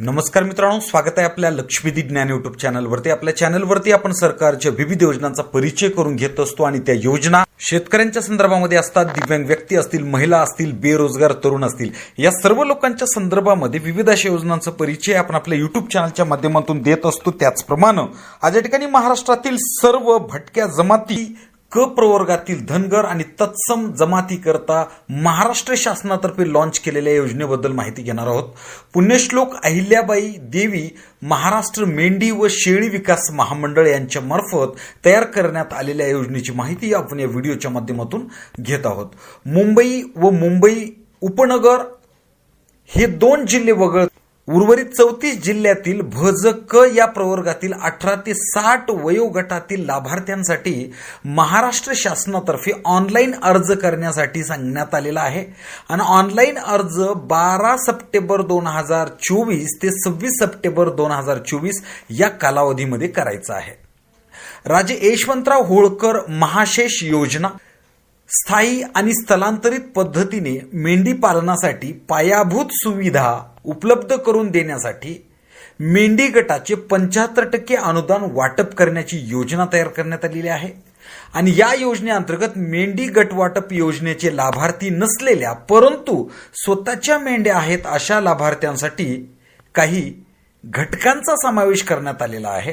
नमस्कार मित्रांनो स्वागत आहे आपल्या लक्ष्मीदी ज्ञान युट्यूब चॅनलवरती. आपल्या चॅनलवरती आपण सरकारच्या विविध योजनांचा परिचय करून घेत असतो आणि त्या योजना शेतकऱ्यांच्या संदर्भामध्ये असतात दिव्यांग व्यक्ती असतील महिला असतील बेरोजगार तरुण असतील. या सर्व लोकांच्या संदर्भामध्ये विविध अशा योजनांचा परिचय आपण आपल्या युट्यूब चॅनलच्या माध्यमातून देत असतो. त्याचप्रमाणे आज या ठिकाणी महाराष्ट्रातील सर्व भटक्या जमाती क प्रवर्गातील धनगर आणि तत्सम जमातीकरता महाराष्ट्र शासनातर्फे लॉन्च केलेल्या योजनेबद्दल माहिती घेणार आहोत. पुण्यश्लोक अहिल्याबाई देवी महाराष्ट्र मेंढी व शेळी विकास महामंडळ यांच्या मार्फत तयार करण्यात आलेल्या योजनेची माहिती आपण या व्हिडिओच्या माध्यमातून घेत आहोत. मुंबई व मुंबई उपनगर हे दोन जिल्हे वगळत उर्वरित चौतीस जिल्ह्यातील भज क या प्रवर्गातील अठरा ते साठ वयोगटातील लाभार्थ्यांसाठी महाराष्ट्र शासनातर्फे ऑनलाईन अर्ज करण्यासाठी सांगण्यात आलेला आहे. आणि ऑनलाईन अर्ज बारा सप्टेंबर दोन हजार चोवीस ते सव्वीस सप्टेंबर दोन हजार चोवीस या कालावधीमध्ये करायचा आहे. राजे यशवंतराव होळकर महाशेष योजना स्थायी आणि स्थलांतरित पद्धतीने मेंढी पालनासाठी पायाभूत सुविधा उपलब्ध करून देण्यासाठी मेंढी गटाचे पंच्याहत्तर टक्के अनुदान वाटप करण्याची योजना तयार करण्यात आलेली आहे. आणि या योजनेअंतर्गत मेंढी गट वाटप योजनेचे लाभार्थी नसलेल्या परंतु स्वतःच्या मेंढ्या आहेत अशा लाभार्थ्यांसाठी काही घटकांचा समावेश करण्यात आलेला आहे.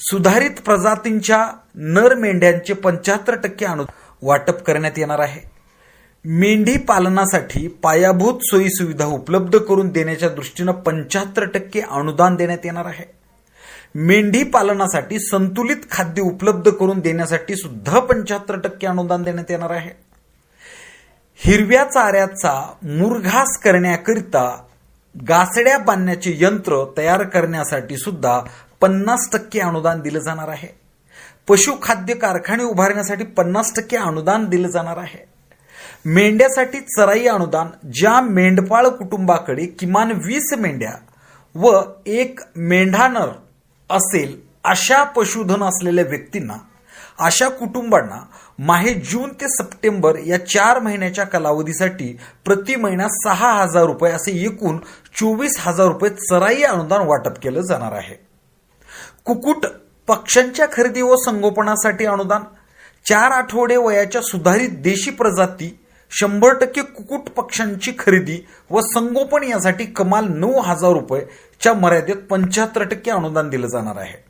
सुधारित प्रजातींच्या नर मेंढ्यांचे पंच्याहत्तर टक्के अनु वाटप करण्यात येणार आहे. मेंढी पालनासाठी पायाभूत सोयी सुविधा उपलब्ध करून देण्याच्या दृष्टीनं पंच्याहत्तर टक्के अनुदान देण्यात येणार आहे. मेंढी पालनासाठी संतुलित खाद्य उपलब्ध करून देण्यासाठी सुद्धा पंच्याहत्तर टक्के अनुदान देण्यात येणार आहे. हिरव्या चाऱ्याचा मुरघास करण्याकरिता गासड्या बांधण्याचे यंत्र तयार करण्यासाठी सुद्धा पन्नास टक्के अनुदान दिलं जाणार आहे. पशुखाद्य कारखाने उभारण्यासाठी पन्नास टक्के अनुदान दिलं जाणार आहे. मेंढ्यासाठी चराई अनुदान ज्या मेंढपाळ कुटुंबाकडे किमान वीस मेंढ्या व एक मेंढानर असेल अशा पशुधन असलेल्या व्यक्तींना अशा कुटुंबांना माहे जून ते सप्टेंबर या चार महिन्याच्या कालावधीसाठी प्रति महिना सहा हजार रुपये असे एकूण चोवीस हजार रुपये चराई अनुदान वाटप केलं जाणार आहे. कुकुट पक्ष्यांच्या खरेदी व संगोपनासाठी अनुदान चार आठवडे वयाच्या सुधारित देशी प्रजाती शंभर टक्के कुकुट पक्ष्यांची खरेदी व संगोपन यासाठी कमाल नऊ हजार रुपयेच्या मर्यादेत पंच्याहत्तर टक्के अनुदान दिलं जाणार आहे.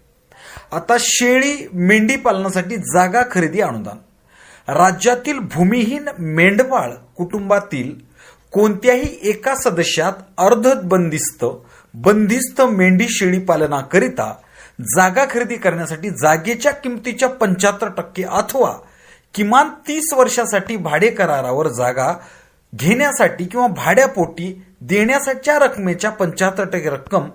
आता शेळी मेंढी पालनासाठी जागा खरेदी अनुदान. राज्यातील भूमिहीन मेंढपाळ कुटुंबातील कोणत्याही एका सदस्यात अर्ध बंदिस्त बंदिस्त मेंढी शेळी पालनाकरिता जागा खरेदी करण्यासाठी जागेच्या किमतीच्या पंच्याहत्तर टक्के अथवा किमान तीस वर्षासाठी भाडे करारावर जागा घेण्यासाठी किंवा भाड्यापोटी देण्यासाठीच्या रकमेच्या पंच्याहत्तर टक्के रक्कम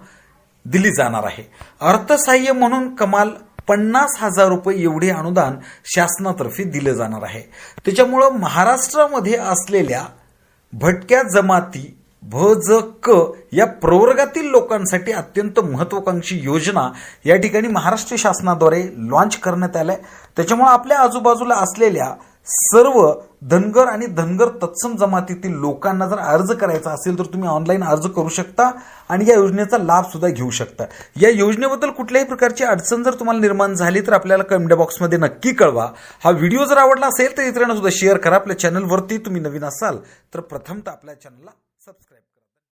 दिली जाणार आहे. अर्थसहाय्य म्हणून कमाल पन्नास हजार रुपये एवढे अनुदान शासनातर्फे दिलं जाणार आहे. त्याच्यामुळं महाराष्ट्रामध्ये असलेल्या भटक्या जमाती भ ज क या प्रवर्गातील लोकांसाठी अत्यंत महत्वाकांक्षी योजना या ठिकाणी महाराष्ट्र शासनाद्वारे लॉन्च करण्यात आल्या. त्याच्यामुळे आपल्या आजूबाजूला असलेल्या सर्व धनगर आणि धनगर तत्सम जमातीतील लोकांना जर अर्ज करायचा असेल तर तुम्ही ऑनलाईन अर्ज करू शकता आणि या योजनेचा लाभ सुद्धा घेऊ शकता. या योजनेबद्दल कुठल्याही प्रकारची अडचण जर तुम्हाला निर्माण झाली तर आपल्याला कमेंट बॉक्समध्ये नक्की कळवा. हा व्हिडिओ जर आवडला असेल तर इतरांना सुद्धा शेअर करा. आपल्या चॅनलवरती तुम्ही नवीन असाल तर प्रथमतः आपल्या चॅनलला subscribe.